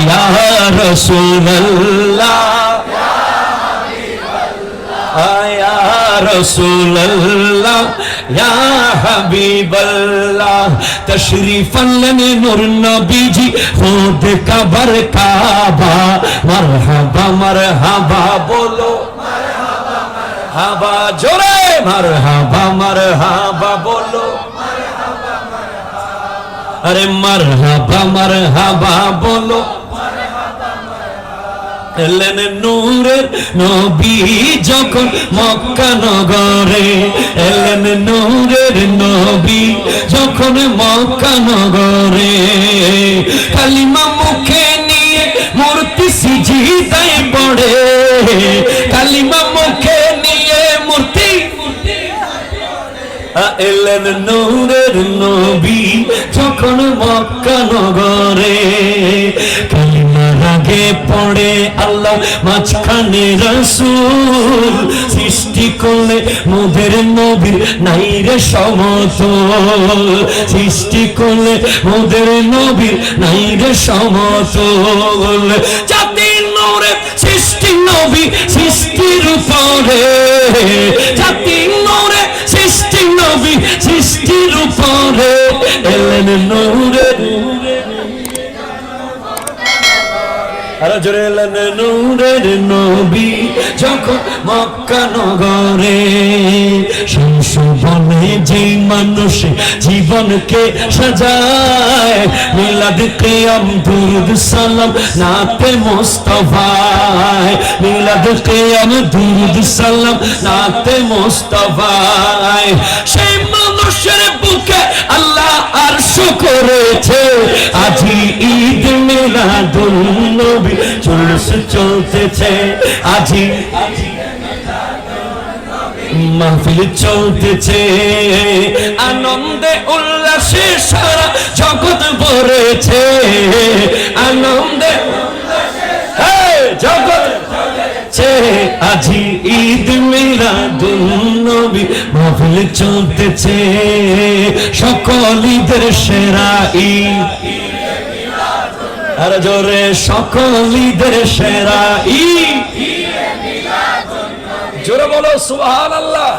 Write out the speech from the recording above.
يا رسول الله يا رسول الله يا حبيب الله تشریف لنے نور نبی جی خود قبر کعبہ مرحبا مرحبا بولو مرحبا مرحبا جورے مرحبا مرحبا بولو ارے مرحبا مرحبا بولو এলেন নূরের নবী যখন মক্কা নগরে। এলেন নূরের নবী যখন মক্কা নগরে। কালিমা মুখে নিয়ে মূর্তি সিজিদায় পড়ে। কালিমা মুখে নিয়ে মূর্তি এলেন নূরের নবী যখন মক্কা নগরে। আগে পড়ে আল্লাহ মাঝখানে রসুল সৃষ্টি করলে মোদের নবীর নাই রে সমতল। সৃষ্টি করলে মোদের নবীর নাই রে সমতল। জাতির নূরে সৃষ্টি নবী সৃষ্টির উপরে। জাতির নূরে সৃষ্টি নবী সৃষ্টির উপরে। আরও জীবনকে সাজায় নাতে মুস্তফায়, মিলাদ কিয়াম, দুরুদ সালাম, নাতে মুস্তফায়। সেই মানুষের বুকে আল্লাহ আরশ করেছে, আজি ঈদ মিলাদুল নবী চলস চলতেছে আজি মাহফিল চলতেছে। আনন্দে উল্লাসে সারা জগৎ ভরেছে। আনন্দে জগৎ আজি ঈদ মিলাদুল নবী মাহফিল চলতেছে। সকল ঈদের সেরা ঈদ। আর জোরে সকলি দেশেরা ই জোরে বলো সুবহানাল্লাহ।